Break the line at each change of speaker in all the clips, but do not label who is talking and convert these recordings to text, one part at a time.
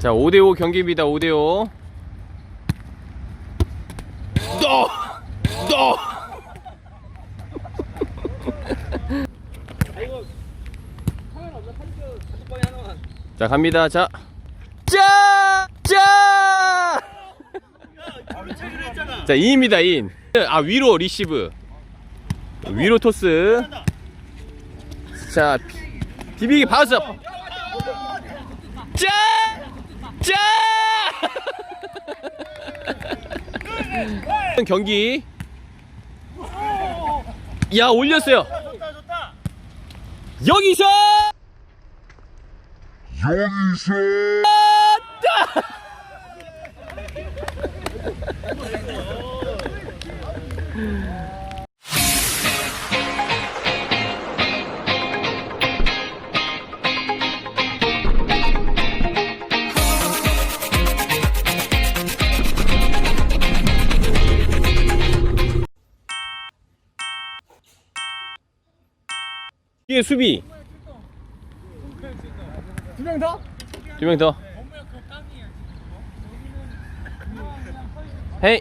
자, 5대5 경기입니다. 5대5. 또! 또! 자, 갑니다. 자. 짜! 짜! 자, 2입니다. 2. 아, 위로 리시브. 위로 토스. 자, 비- 비비기 바우스. 짜! 짜! 경기. 야, 올렸어요. 여기서
여기서
뒤에 수비.
두 명 더?
두 명 더. 헤이.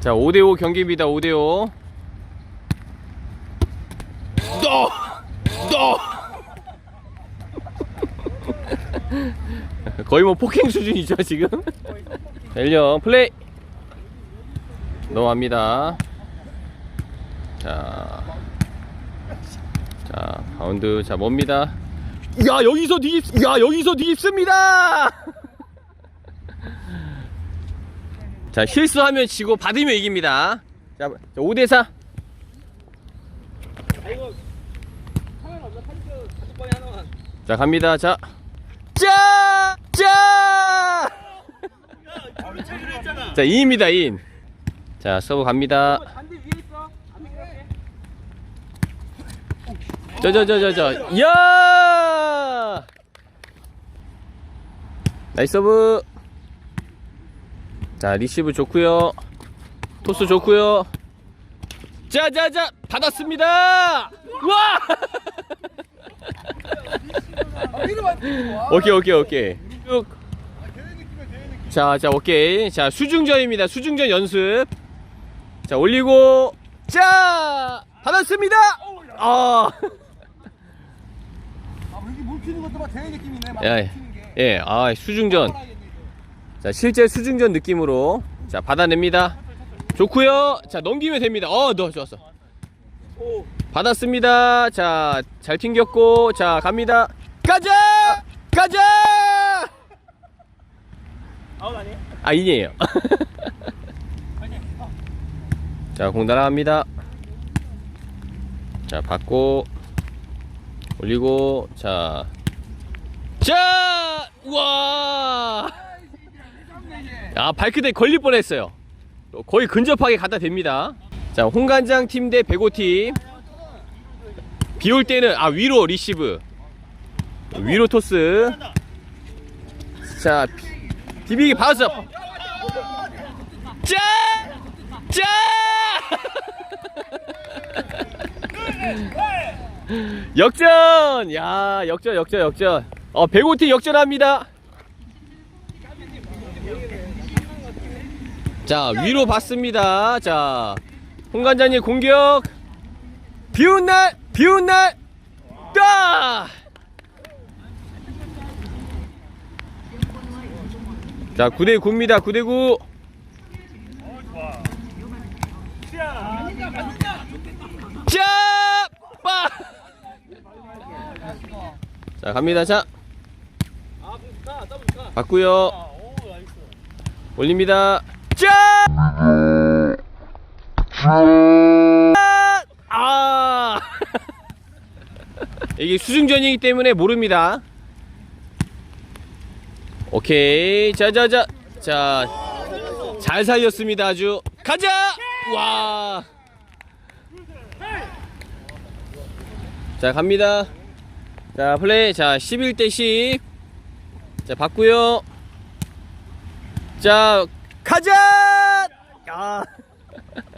자, 5대5 경기입니다. 5대5. 또! 또! 거의 뭐 폭행 수준이죠, 지금? 델령 플레이. 넘어갑니다. 자. 자, 바운드. 자, 뭡니다. 야, 여기서 뒤집, 야, 여기서 뒤집습니다! 자, 실수하면 지고 받으면 이깁니다. 자, 5대 4. 자, 갑니다. 자. 짜! 짜! 자, 2입니다, 2인. 자, 서브 갑니다.
반대 위에 있어. 안 미끄럽게.
저저저 저저. 야! 나이스 서브. 자 리시브 좋고요. 토스 좋고요. 자자자 받았습니다! 와. 오케이 오케이 오케이. 자 자 오케이. 자 수중전입니다. 수중전 연습. 자 올리고. 자 받았습니다! 아
대회 느낌이네. 막
예,
튀는 게.
예, 아, 수중전. 자, 실제 수중전 느낌으로. 자, 받아냅니다. 좋고요 자, 넘기면 됩니다. 어, 너 좋았어. 받았습니다. 자, 잘 튕겼고. 자, 갑니다. 가자! 가자!
아웃 아니에요?
아, 인이에요. 자, 공 날아갑니다. 자, 받고. 올리고. 자. 자! 우와! 아, 발끝에 걸릴 뻔 했어요. 거의 근접하게 갖다 댑니다. 자, 홍간장 팀 대 배고 팀. 비 올 때는, 아, 위로 리시브. 위로 토스. 자, 비- 비비기. 짜! 짜! 역전! 야, 역전, 역전, 역전. 어, 배고팀 역전합니다. 자, 위로 받습니다. 자, 홍관장님 공격. 비 오는 날, 비 오는 날, 따! 자, 9대 9입니다. 9대 9. 자! 빠! 자, 갑니다. 자. 받고요. 올립니다. 자! 아! 이게 수중전이기 때문에 모릅니다. 오케이. 자, 자, 자. 자. 잘 살렸습니다. 아주. 가자! 와! 자, 갑니다. 자, 플레이. 자, 11대 10. 자, 받고요. 자, 가자! 아.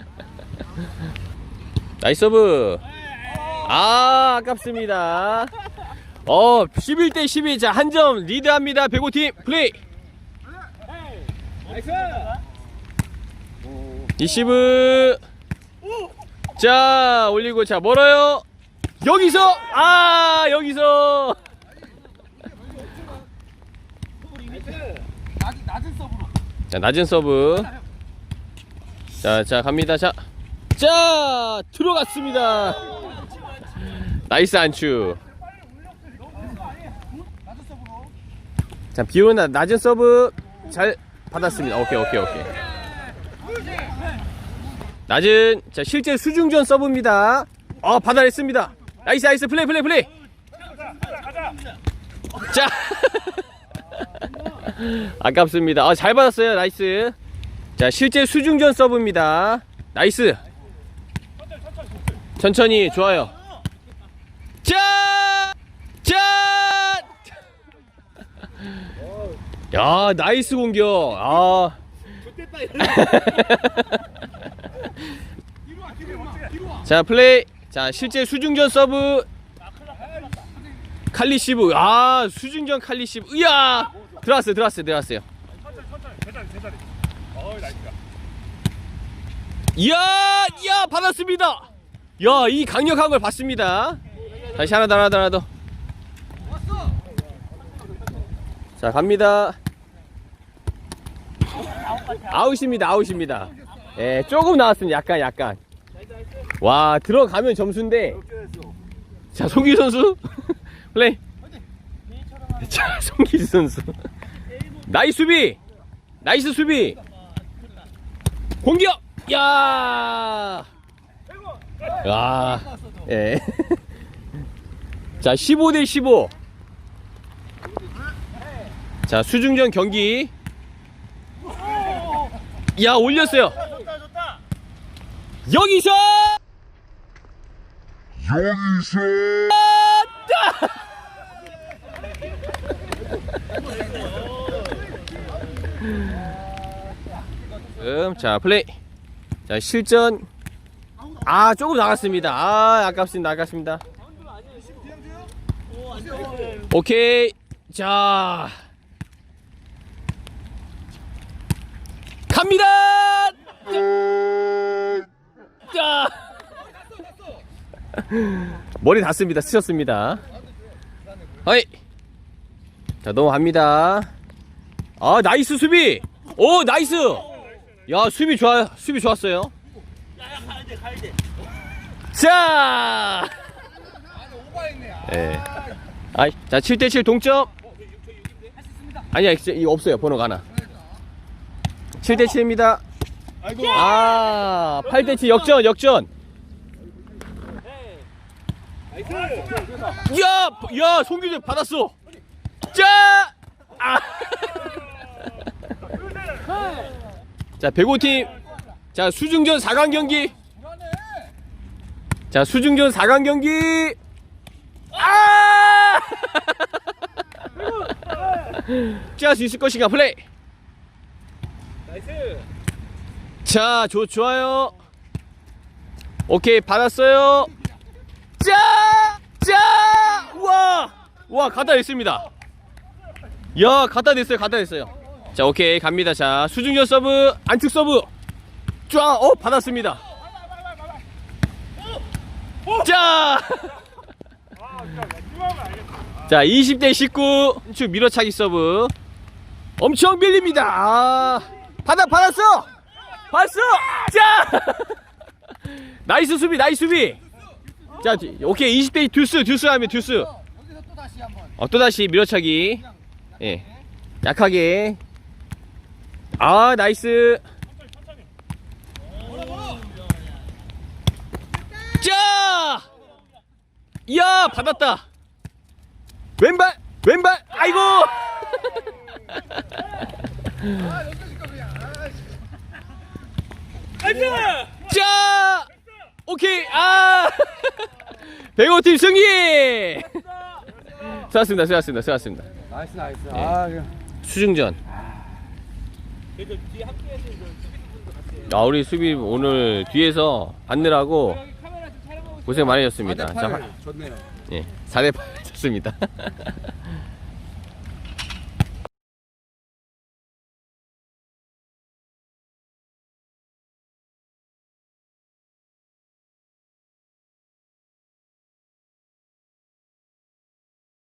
나이스 서브. 아, 아깝습니다. 어, 11대 12. 자, 한 점 리드합니다. 배고팀 플레이.
나이스.
리시브. 자, 올리고 자, 멀어요. 여기서 아, 여기서
낮은 낮은 서브로.
자, 낮은 서브. 자, 자, 갑니다. 자. 자, 들어갔습니다. 나이스 안추. 자, 비 오는 낮은 서브 잘 받았습니다. 오케이, 오케이, 오케이. 낮은 자, 실제 수중전 서브입니다. 어, 받아냈습니다. 나이스, 나이스. 플레이, 플레이, 플레이. 자. 아깝습니다. 아, 잘 받았어요. 나이스. 자, 실제 수중전 서브입니다. 나이스. 천천히 좋아요. 자! 자! 야, 나이스 공격. 아. 자, 플레이. 자, 실제 수중전 서브. 칼리시브. 아, 수중전 칼리시브. 으야! 들어왔어요, 들어왔어요, 들어왔어요. 이야, 이야, 받았습니다. 야, 이 강력한 걸 봤습니다. 다시 하나 더, 하나 더, 하나 더. 자, 갑니다. 아웃입니다, 아웃입니다. 예, 조금 나왔습니다. 약간, 약간. 와, 들어가면 점수인데. 자, 송기 선수. 플레이. 자, 송기 선수. 나이스 수비. 나이스 수비. 공격. 야. 야. 예. 자, 15 대 15. 자, 수중전 경기. 야, 올렸어요. 여기서
여기서
음, 자, 플레이. 자, 실전. 아, 조금 나갔습니다. 아, 아깝습니다. 아깝습니다. 오케이. 자. 갑니다! 자. 머리 닿습니다. 스쳤습니다. 어이. 자, 넘어갑니다. 아, 나이스 수비! 오, 나이스! 야, 수비 좋아요. 수비 좋았어요. 자! 예. 아, 자, 7대7 동점. 아니야, 이거 없어요. 번호가 하나. 7대7입니다. 아, 8대7 역전, 역전. 야, 야, 송규재 받았어. 자! 아. 자, 배고팀. 자, 수중전 4강 경기. 자, 수중전 4강 경기. 아! 피할 수 있을 것인가 플레이.
나이스.
자, 좋 좋아요. 오케이, 받았어요. 자! 자! 우와! 와, 갖다 냈습니다. 야, 갖다 냈어요. 갖다 냈어요. 자, 오케이. 갑니다. 자, 수중전 서브, 안측 서브. 쫙! 어, 받았습니다. 자! 자, 20대 19. 추 밀어차기 서브. 엄청 밀립니다. 아, 받았어! 받았어! 자! 나이스 수비, 나이스 수비! 자, 오케이. 20대 듀스, 듀스 하면 듀스. 어, 또 다시 밀어차기. 예. 약하게. 아, 나이스. 자! 이야, 받았다. 왼발, 왼발, 아이고! 자! 오케이, 아! 배우팀 승리! 수고하셨습니다, 수고하셨습니다, 수고하셨습니다.
나이스 나이스.
예.
아, 이거.
수중전. 아, 우리 수비 오늘 뒤에서 받느라고
여기 카메라 좀 촬영하고
고생 많으셨습니다.
4대
자,
8 좋네요.
예, 4대8 좋습니다.